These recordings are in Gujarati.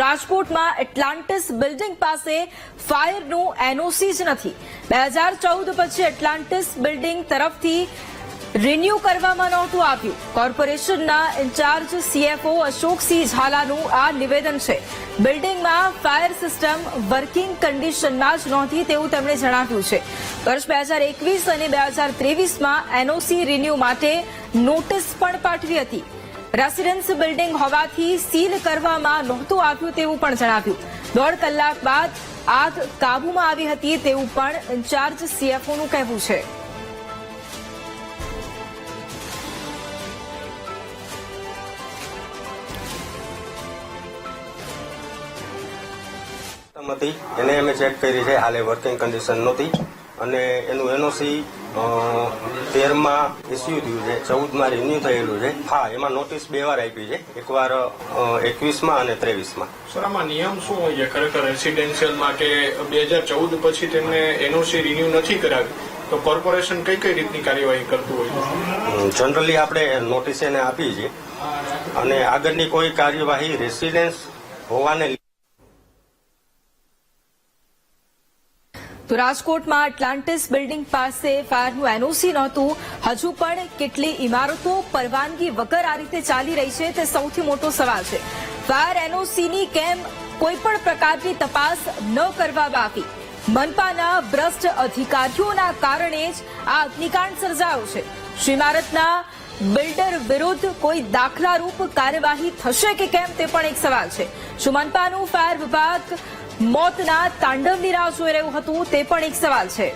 રાજકોટમાં એટલાન્ટિસ બિલ્ડિંગ પાસે ફાયરનું એનઓસી જ નથી. બે હજાર ચૌદ પછી એટલાન્ટિસ બિલ્ડિંગ તરફથી રિન્યુ કરવામાં નહોતું આવ્યું. કોર્પોરેશનના ઇન્ચાર્જ સીએફઓ અશોકસિંહ ઝાલાનું આ નિવેદન છે. બિલ્ડિંગમાં ફાયર સિસ્ટમ વર્કિંગ કન્ડિશનમાં જ નહોતી તેવું તેમણે જણાવ્યું છે. વર્ષ બે હજાર એકવીસ અને બે હજાર ત્રેવીસમાં એનઓસી રિન્યુ માટે નોટિસ પણ પાઠવી હતી. રેસિડેન્સ બિલ્ડિંગ હોવાથી સીલ કરવામાં નહોતું આવ્યું તેવું પણ જણાવ્યું. દોઢ કલાક બાદ આગ કાબૂમાં આવી હતી તેવું પણ ઇન્ચાર્જ સીએફઓનું કહેવું છે. હતી એને અમે ચેક કરી છે. હાલે વર્કિંગ કન્ડિશન નહોતી. અને એનું એનઓસી તેરમાં ઇસ્યુ થયું છે. ચૌદમાં રિન્યુ થયેલું છે. હા એમાં નોટિસ બે વાર આપી છે. એકવાર એકવીસમાં અને ત્રેવીસમાં. સર આમાં નિયમ શું હોય છે? ખરેખર રેસિડેન્શિયલમાં કે બે હજાર ચૌદ પછી તેમને એનઓસી રિન્યુ નથી કરાવી તો કોર્પોરેશન કઈ કઈ રીતની કાર્યવાહી કરતું હોય? જનરલી આપણે નોટિસ એને આપીએ છીએ. અને આગળની કોઈ કાર્યવાહી રેસિડેન્સ હોવાને તો રાજકોટમાં એટલાન્ટિસ બિલ્ડિંગ પાસે ફાયરનું એનઓસી નહોતું. હજુ પણ કેટલી ઇમારતો પરવાનગી વગર આ રીતે ચાલી રહી છે તે સૌથી મોટો સવાલ છે. ફાયર એનઓસીની કેમ કોઈ પણ પ્રકારની તપાસ ન કરવામાં આવી? મનપાના ભ્રષ્ટ અધિકારીઓના કારણે જ આ અગ્નિકાંડ સર્જાયો છે. શ્રી ઇમારતના બિલ્ડર વિરુદ્ધ કોઈ દાખલારૂપ કાર્યવાહી થશે કે કેમ તે પણ એક સવાલ છે. શું મનપાનું ફાયર વિભાગ મોતના તાંડવની રાહ જોઈ રહ્યું હતું, તે પણ એક સવાલ છે.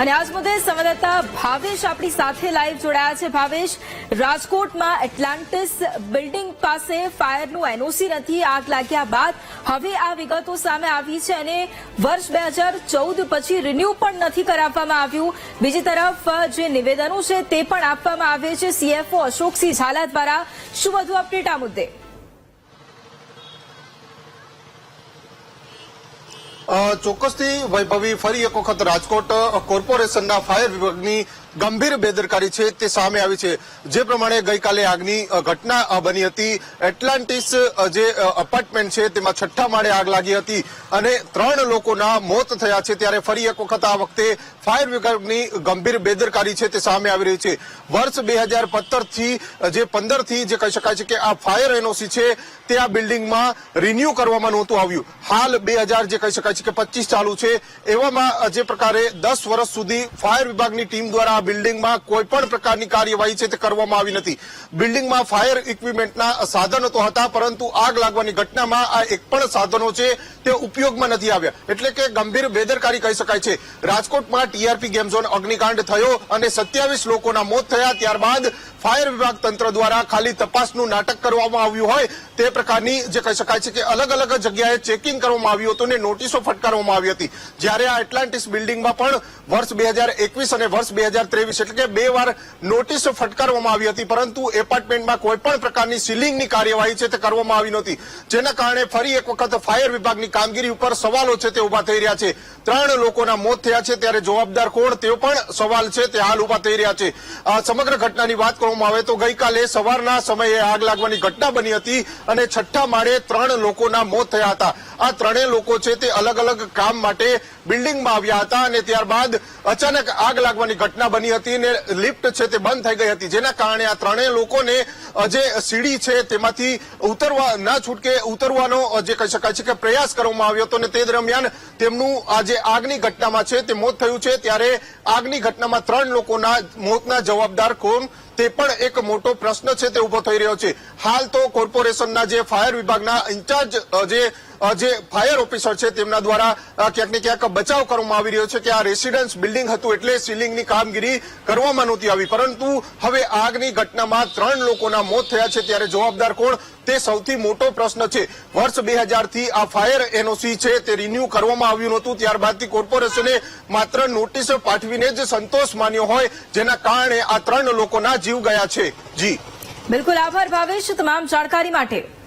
અને આજ મુદ્દે સંવાદદાતા ભાવેશ આપણી સાથે લાઈવ જોડાયા છે. ભાવેશ, રાજકોટમાં એટલાન્ટિસ બિલ્ડિંગ પાસે ફાયરનું એનઓસી નથી, આગ લાગ્યા બાદ હવે આ વિગતો સામે આવી છે અને વર્ષ બે હજાર ચૌદ પછી રિન્યુ પણ નથી કરાવવામાં આવ્યું. બીજી તરફ, જે નિવેદનો છે તે પણ આપવામાં આવે છે. સીએફઓ અશોકસિંહ ઝાલા દ્વારા. શું વધુ અપડેટ આ મુદ્દે? ચોક્કસથી વૈભવી ફરી એક વખત રાજકોટ કોર્પોરેશનના ફાયર વિભાગની ગંભીર બેદરકારી છે તે સામે આવી છે. જે પ્રમાણે ગઈકાલે આગની ઘટના બની હતી. એટલાન્ટિસ જે અપાર્ટમેન્ટ છે તેમાં છઠ્ઠા માળે આગ લાગી હતી અને ત્રણ લોકોના મોત થયા છે. ત્યારે ફરી એક વખત આ વખતે ફાયર વિભાગની ગંભીર બેદરકારી છે તે સામે આવી રહી છે. વર્ષ બે હજારથી જે પંદરથી જે કહી શકાય છે કે આ ફાયર એનઓસી છે તે આ બિલ્ડિંગમાં રિન્યુ કરવામાં નહોતું આવ્યું. હાલ બે હજાર જે કહી શકાય છે કે પચીસ ચાલુ છે. એવામાં જે પ્રકારે દસ વર્ષ સુધી ફાયર વિભાગની ટીમ દ્વારા આ બિલ્ડિંગમાં કોઈ પણ પ્રકારની કાર્યવાહી છે તે કરવામાં આવી નથી. બિલ્ડિંગમાં ફાયર ઇક્વિપમેન્ટના સાધનો તો હતા, પરંતુ આગ લાગવાની ઘટનામાં આ એક પણ સાધનો છે તે ઉપયોગમાં નથી આવ્યા. એટલે કે ગંભીર બેદરકારી કહી શકાય છે. રાજકોટમાં ટીઆરપી ગેમ ઝોન અગ્નિકાંડ થયો અને સત્યાવીસ લોકોના મોત થયા. ત્યારબાદ ફાયર વિભાગ તંત્ર દ્વારા ખાલી તપાસનું નાટક કરવામાં આવ્યું હોય તે પ્રકારની જે કહી શકાય છે કે અલગ અલગ જગ્યાએ ચેકિંગ કરવામાં આવ્યું હતું અને નોટિસો ફટકારવામાં આવી હતી. જ્યારે આ એટલાન્ટિસ બિલ્ડિંગમાં પણ વર્ષ બે અને વર્ષ બે હજાર ત્રેવીસ, એટલે કે બે વાર નોટિસ ફટકારવામાં આવી હતી. પરંતુ એપાર્ટમેન્ટમાં કોઈ પણ પ્રકારની સીલિંગની કાર્યવાહી છે તે કરવામાં આવી નહોતી. જેના કારણે ફરી એક વખત ફાયર વિભાગની કામગીરી ઉપર સવાલો છે તે ઊભા થઈ રહ્યા છે. ત્રણ લોકોના મોત થયા છે, ત્યારે જવાબદાર કોણ તેઓ પણ સવાલ છે તે હાલ ઊભા થઈ રહ્યા છે. સમગ્ર ઘટનાની વાત કરવામાં આવે તો ગઈકાલે સવારના સમયે આગ લાગવાની ઘટના બની હતી અને છઠ્ઠા માળે ત્રણ લોકોના મોત થયા હતા. આ ત્રણેય લોકો છે તે અલગ અલગ કામ માટે બિલ્ડિંગમાં આવ્યા હતા અને ત્યારબાદ અચાનક આગ લાગવાની ઘટના બની હતી અને લિફ્ટ છે તે બંધ થઈ ગઈ હતી. જેના કારણે આ ત્રણેય લોકોને જે સીડી છે તેમાંથી ઉતરવા, ના છૂટકે ઉતરવાનો જે કહી શકાય છે કે પ્રયાસ કરવામાં આવ્યો હતો અને તે દરમિયાન તેમનું આ જે આગની ઘટનામાં છે તે મોત થયું છે. ત્યારે આગની ઘટનામાં ત્રણ લોકોના મોતના જવાબદાર કોણ? તે પણ એક મોટો પ્રશ્ન છે તે ઊભો થઈ રહ્યો છે. હાલ તો કોર્પોરેશનના જે ફાયર વિભાગના ઇન્ચાર્જ જે જે ફાયર ઓફિસર છે તેમના દ્વારા ક્યાંક ને ક્યાંક બચાવ કરવામાં આવી રહ્યો છે કે આ રેસિડન્સ બિલ્ડિંગ હતું એટલે સીલિંગની કામગીરી કરવામાં નહોતી આવી. પરંતુ હવે આગની ઘટનામાં ત્રણ લોકોના મોત થયા છે. ત્યારે જવાબદાર કોણ? તે સૌથી મોટો પ્રશ્ન છે. વર્ષ બેથી આ ફાયર એનઓસી છે તે રિન્યુ કરવામાં આવ્યું નહોતું. ત્યારબાદથી કોર્પોરેશને માત્ર નોટિસ પાઠવીને જ સંતોષ માન્યો હોય, જેના કારણે આ ત્રણ લોકોના જીવ ગયા છે. જી. બિલકુલ આભાર ભાવેશ તમામ જાણકારી માટે.